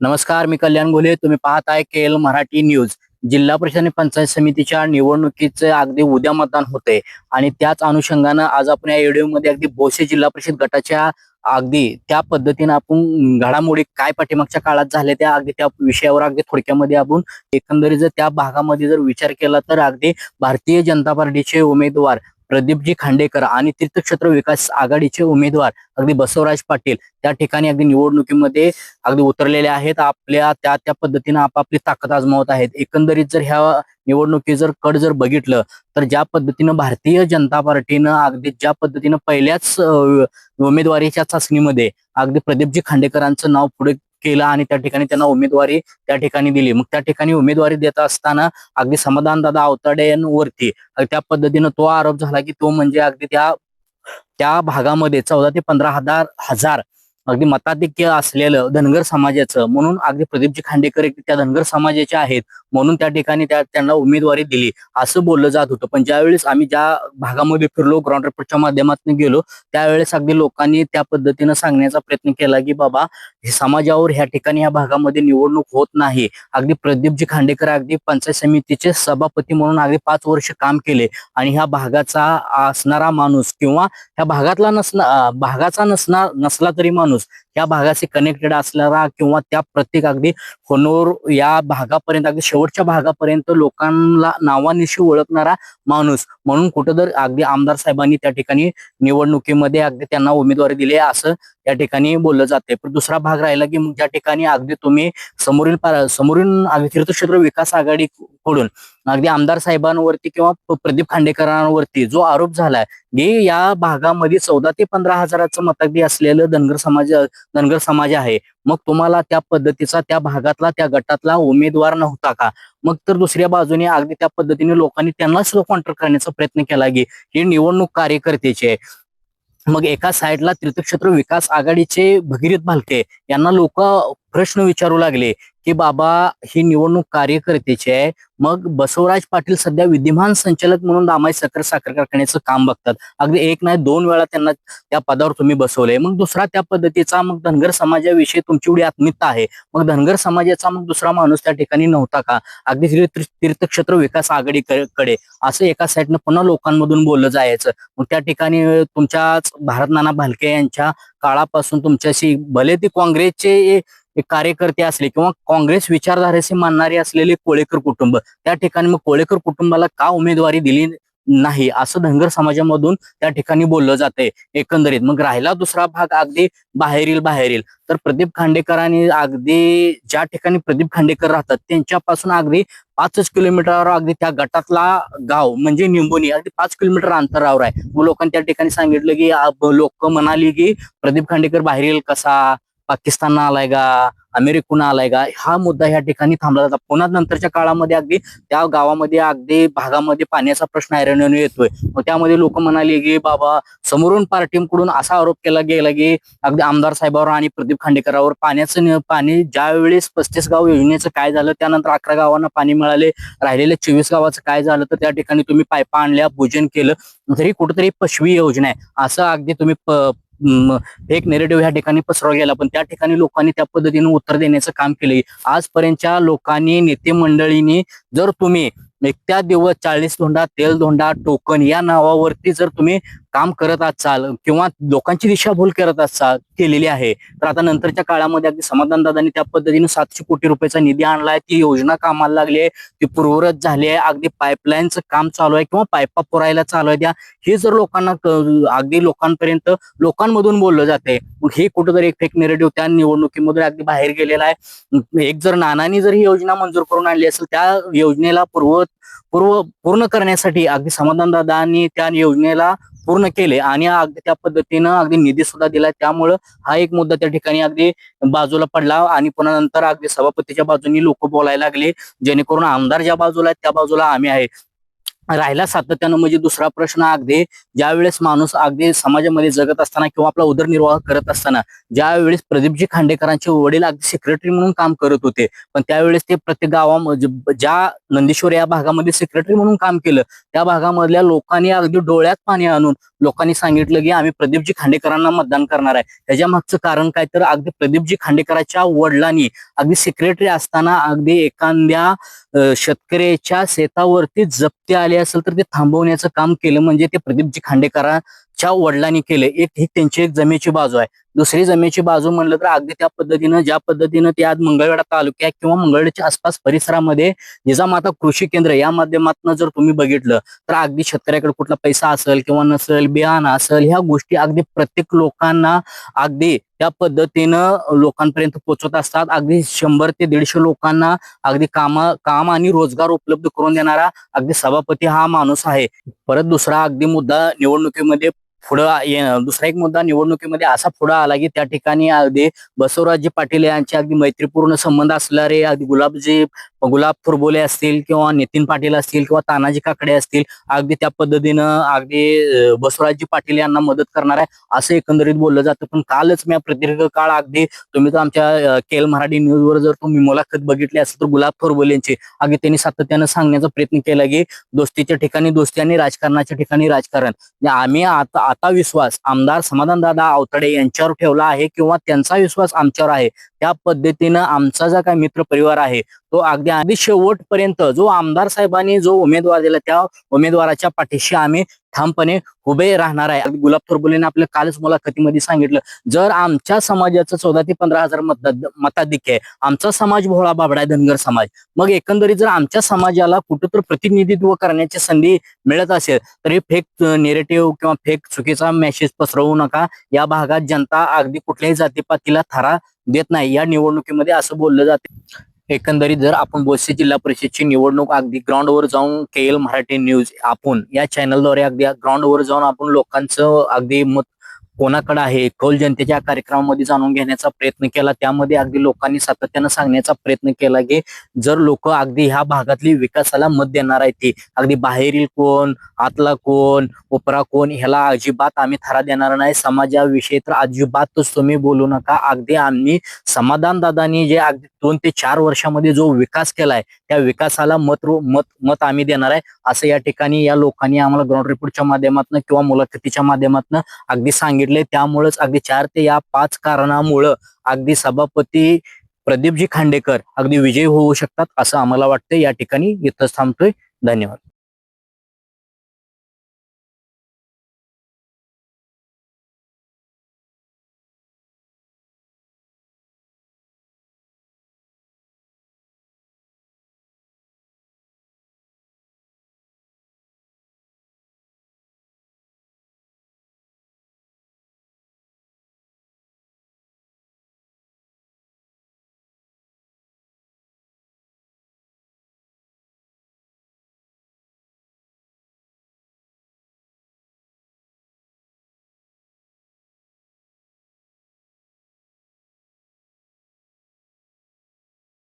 नमस्कार मी कल्याण गोले तुम्ही पाहत आहे केएल मराठी न्यूज. जिल्हा परिषद आणि पंचायत समितीच्या निवडणुकीचे अगदी उद्या मतदान होते आणि त्याच अनुषंगानं आज आपण या व्हिडिओमध्ये अगदी बोसे जिल्हा परिषद गटाच्या अगदी त्या पद्धतीनं आपण घडामोडी काय पाठीमागच्या काळात झाल्या त्या अगदी त्या विषयावर अगदी थोडक्यामध्ये आपण एकंदरीत जर त्या भागामध्ये जर विचार केला तर अगदी भारतीय जनता पार्टीचे उमेदवार प्रदीपजी खांडेकर आणि तीर्थक्षेत्र विकास आघाडीचे उमेदवार अगदी बसवराज पाटील. त्या ठिकाणी अगदी निवडणुकीमध्ये अगदी उतरलेले आहेत. आपल्या त्या त्या पद्धतीनं आपापली ताकद आजमावत आहेत. एकंदरीत जर ह्या निवडणुकी जर कड जर बघितलं तर ज्या पद्धतीनं भारतीय जनता पार्टीनं अगदी ज्या पद्धतीनं पहिल्याच उमेदवारीच्या चाचणीमध्ये अगदी प्रदीपजी खांडेकरांचं नाव पुढे केलं आणि त्या ठिकाणी त्यांना उमेदवारी त्या ठिकाणी दिली. मग त्या ठिकाणी उमेदवारी देत असताना अगदी समाधान दादा आवताडे यांवरती त्या पद्धतीनं तो आरोप झाला की तो म्हणजे अगदी त्या त्या भागामध्ये चौदा ते पंधरा हजार हजार अगदी मताधिक्य असलेलं धनगर समाजाचं म्हणून अगदी प्रदीपजी खांडेकर त्या धनगर समाजाचे आहेत म्हणून त्या ठिकाणी त्या त्यांना उमेदवारी दिली. असं बोललं जात होतं. पण ज्यावेळेस आम्ही ज्या भागामध्ये फिरलो ग्राउंड रिपोर्टच्या माध्यमातून गेलो त्यावेळेस अगदी लोकांनी त्या पद्धतीनं सांगण्याचा प्रयत्न केला की बाबा हे समाजावर ह्या ठिकाणी ह्या भागामध्ये निवडणूक होत नाही. अगदी प्रदीपजी खांडेकर अगदी पंचायत समितीचे सभापती म्हणून अगदी पाच वर्ष काम केले. आणि ह्या भागाचा असणारा माणूस किंवा ह्या भागातला नसणार भागाचा नसणार नसला तरी माणूस या भागाशी कनेक्टेड असणारा किंवा त्या प्रत्येक अगदी होनोर या भागापर्यंत अगदी शेवटच्या भागापर्यंत लोकांना नावानिशी ओळखणारा माणूस म्हणून कुठं तर अगदी आमदार साहेबांनी त्या ठिकाणी निवडणुकीमध्ये अगदी त्यांना उमेदवारी दिली असं त्या ठिकाणी बोललं जाते. पण दुसरा भाग राहिला की मग ज्या ठिकाणी अगदी तुम्ही समोरील समोरील अगदी तीर्थक्षेत्र विकास आघाडी कडून अगदी आमदार साहेबांवरती किंवा प्रदीप खांडेकरांवरती जो आरोप झालाय की या भागामध्ये चौदा ते पंधरा हजाराचं मतागदी असलेलं धनगर समाज धनगर समाज आहे. मग तुम्हाला त्या पद्धतीचा त्या भागातला त्या गटातला उमेदवार नव्हता का? मग तर दुसऱ्या बाजूने अगदी त्या पद्धतीने लोकांनी त्यांना सुद्धा कॉन्ट्रॅक्ट करण्याचा प्रयत्न केला की हे निवडणूक कार्यकर्त्याचे. आहे. मग एका साईडला तीर्थक्षेत्र विकास आघाडीचे भगीरथ भालके यांना लोक प्रश्न विचारू लागले. की बाबा ही निवडणूक कार्यकर्त्याची आहे. मग बसवराज पाटील सध्या विद्यमान संचालक म्हणून दामाई साखर साखर कारखान्याचं काम बघतात. अगदी एक नाही दोन वेळा त्यांना त्या पदावर तुम्ही बसवलंय. मग दुसरा त्या पद्धतीचा मग धनगर समाजाविषयी तुमची एवढी आत्मीयता आहे. मग धनगर समाजाचा मग दुसरा माणूस त्या ठिकाणी नव्हता का? अगदी तीर्थक्षेत्र विकास आघाडीकडे. असं एका साईडनं पुन्हा लोकांमधून बोललं जायचं. मग त्या ठिकाणी तुमच्याच भारत नाना भालके यांच्या काळापासून तुमच्याशी भले ते काँग्रेसचे कार्यकर्ते असले किंवा काँग्रेस विचारधारेचे मानणारे असलेले कोळेकर कुटुंब त्या ठिकाणी मग कोळेकर कुटुंबाला का उमेदवारी दिली नाही? असं धनगर समाजामधून त्या ठिकाणी बोललं जाते एकंदरीत. मग राहिला दुसरा भाग अगदी बाहेरील बाहेरील. तर प्रदीप खांडेकरांनी अगदी ज्या ठिकाणी प्रदीप खांडेकर राहतात त्यांच्यापासून अगदी पाचच किलोमीटरवर अगदी त्या गटातला गाव म्हणजे निंबोनी अगदी पाच किलोमीटर अंतरावर आहे. मग लोकांनी त्या ठिकाणी सांगितलं की लोक म्हणाली की प्रदीप खांडेकर बाहेरील कसा? पाकिस्तान आलाय का? अमेरिकून आलाय का? हा मुद्दा ह्या ठिकाणी थांबला जातो. पुन्हा नंतरच्या काळामध्ये अगदी त्या गावामध्ये अगदी भागामध्ये पाण्याचा प्रश्न ऐरणीवर येतोय. मग त्यामध्ये लोक म्हणाले की बाबा समोरून पार्टीकडून असा आरोप केला गेला की अगदी आमदार साहेबावर आणि प्रदीप खांडेकरावर पाण्याचं पाणी ज्या वेळेस पस्तीस गाव योजनेचं काय झालं त्यानंतर अकरा गावांना पाणी मिळाले. राहिलेल्या चोवीस गावाचं काय झालं तर त्या ठिकाणी तुम्ही पायपा आणल्या पूजन केलं. तरी कुठेतरी पशवी योजना आहे. असं अगदी तुम्ही एक नेरेटिव्ह ह्या ठिकाणी पसरवा गेला. पण त्या ठिकाणी लोकांनी त्या पद्धतीने उत्तर देण्याचं काम केलंय. आजपर्यंतच्या लोकांनी नेते मंडळींनी जर तुम्ही एकट्या दिवस चाळीस धोंडा तेल धोंडा टोकन या नावावरती जर तुम्ही काम करत असाल किंवा लोकांची दिशाभूल करत असाल केलेली आहे तर आता नंतरच्या काळामध्ये अगदी समाधान दादांनी त्या पद्धतीने सातशे कोटी रुपयाचा निधी आणलाय ती योजना कामाला लागली आहे ती पूर्वरत झाली आहे अगदी पाईपलाईनचं काम चालू आहे किंवा पायपा पुरायला चालू आहे त्या हे जर लोकांना अगदी लोकांपर्यंत लोकांमधून बोललं जाते मग हे कुठेतरी एक फेक निरेटिव्ह त्या निवडणुकीमधून अगदी बाहेर गेलेला आहे. एक जर नानांनी जर ही योजना मंजूर करून आणली असेल त्या योजनेला पूर्व पूर्व पूर्ण करण्यासाठी अगदी समाधान दादांनी त्या योजनेला पूर्ण केले आणि अगदी त्या पद्धतीनं अगदी निधी सुद्धा दिलाय. त्यामुळं हा एक मुद्दा त्या ठिकाणी अगदी बाजूला पडला आणि पुन्हा नंतर अगदी सभापतीच्या बाजूनी लोक बोलायला लागले जेणेकरून आमदार ज्या बाजूला आहेत त्या बाजूला आम्ही आहे. राहिला सातत्यानं म्हणजे दुसरा प्रश्न अगदी ज्यावेळेस माणूस अगदी समाजामध्ये जगत असताना किंवा आपला उदरनिर्वाह करत असताना ज्यावेळेस प्रदीपजी खांडेकरांचे वडील अगदी सेक्रेटरी म्हणून काम करत होते पण त्यावेळेस ते प्रत्येक गावामध्ये ज्या नंदेश्वर या भागामध्ये सेक्रेटरी म्हणून काम केलं त्या भागामधल्या लोकांनी अगदी डोळ्यात पाणी आणून लोकांनी सांगितलं की आम्ही प्रदीपजी खांडेकरांना मतदान करणार आहे. त्याच्या मागचं कारण काय तर अगदी प्रदीपजी खांडेकरांच्या वडिलांनी अगदी सेक्रेटरी असताना अगदी एखाद्या शेतकऱ्याच्या शेतावरती जप्ती आले असेल तर ते थांबवण्याचं काम केलं. म्हणजे ते प्रदीपजी खांडेकरांच्या वडिलांनी केलं. एक ही त्यांची एक जमेची बाजू आहे. दुसरी जमेची बाजू म्हणलं तर अगदी त्या पद्धतीनं ज्या पद्धतीनं ते आज मंगळवेढा तालुक्यात किंवा मंगळवेढ्याच्या आसपास परिसरामध्ये जिजामाता कृषी केंद्र या माध्यमातून जर तुम्ही बघितलं तर अगदी शेतकऱ्याकडे कुठला पैसा असेल किंवा नसेल बियाणं असेल ह्या गोष्टी अगदी प्रत्येक लोकांना अगदी त्या पद्धतीनं लोकांपर्यंत पोहोचवत असतात. अगदी शंभर ते दीडशे लोकांना अगदी काम काम आणि रोजगार उपलब्ध करून देणारा अगदी सभापती हा माणूस आहे. परत दुसरा अगदी मुद्दा निवडणुकीमध्ये पुढं दुसरा एक मुद्दा निवडणुकीमध्ये असा पुढं आला की त्या ठिकाणी अगदी बसवराजजी पाटील यांचे अगदी मैत्रीपूर्ण संबंध असणारे अगदी गुलाबजी गुलाब फुरबोले असतील किंवा नितीन पाटील असतील किंवा तानाजी काकडे असतील अगदी त्या पद्धतीनं अगदी बसवराजजी पाटील यांना मदत करणार आहे असं एकंदरीत बोललं जातं. पण कालच मी प्रदीर्घ काळ अगदी तुम्ही तर आमच्या केल मराठी न्यूज वर जर तुम्ही मुलाखत बघितली असेल तर गुलाब फुरबोले यांची अगदी त्यांनी सातत्यानं सांगण्याचा प्रयत्न केला की दोस्तीच्या ठिकाणी दोस्ती आणि राजकारणाच्या ठिकाणी राजकारण. म्हणजे आम्ही आता आता विश्वास आमदार समाधान दादा आवताडे यांच्यावर ठेवला आहे किंवा त्यांचा विश्वास आमच्यावर आहे? त्या पद्धतीनं आमचा जो काय मित्र परिवार आहे तो अगदी अगदी शेवटपर्यंत जो आमदार साहेबांनी जो उमेदवार दिला त्या उमेदवाराच्या पाठीशी आम्ही ठामपणे उभे राहणार आहे. गुलाब थोरबोलेने आपल्या कालच मुलाखतीमध्ये सांगितलं जर आमच्या समाजाचं चौदा ते पंधरा हजार मत मताधिक्य आहे आमचा समाज भोळा बाबडा आहे धनगर समाज. मग एकंदरीत जर आमच्या समाजाला कुठं प्रतिनिधित्व करण्याची संधी मिळत असेल तर हे फेक नेरेटिव्ह किंवा फेक चुकीचा मेसेज पसरवू नका. या भागात जनता अगदी कुठल्याही जातीपातीला थारा देत नाही. या निवडणुकीमध्ये असं बोललं जाते. एकंदरीत जर आपण बोसे जिल्हा परिषदची निवडणूक अगदी ग्राउंडवर जाऊन के एल मराठी न्यूज आपण या चॅनलद्वारे अगदी ग्राउंडवर जाऊन आपण लोकांचं अगदी मत कोणाकडे आहे? कौल जनतेच्या कार्यक्रमामध्ये जाणून घेण्याचा प्रयत्न केला. त्यामध्ये अगदी लोकांनी सातत्यानं सांगण्याचा प्रयत्न केला की जर लोक अगदी ह्या भागातली विकासाला मत देणार आहेत ते अगदी बाहेरील कोण आतला कोण उपरा कोण ह्याला अजिबात आम्ही थारा देणार नाही. समाजाविषयी तर अजिबातच तुम्ही बोलू नका. अगदी आम्ही समाधान दादानी जे अगदी दोन ते चार वर्षामध्ये जो विकास केलाय त्या विकासाला मत मत मत आम्ही देणार आहे. असं या ठिकाणी या लोकांनी आम्हाला ग्राउंड रिपोर्टच्या माध्यमातून किंवा मुलाखतीच्या माध्यमातून अगदी सांगितलं. त्यामुळेच अगदी चार ते या पाच कारणामुळं अगदी सभापती प्रदीपजी खांडेकर अगदी विजयी होऊ शकतात असं आम्हाला वाटतं या ठिकाणी इथंच थांबतोय. धन्यवाद.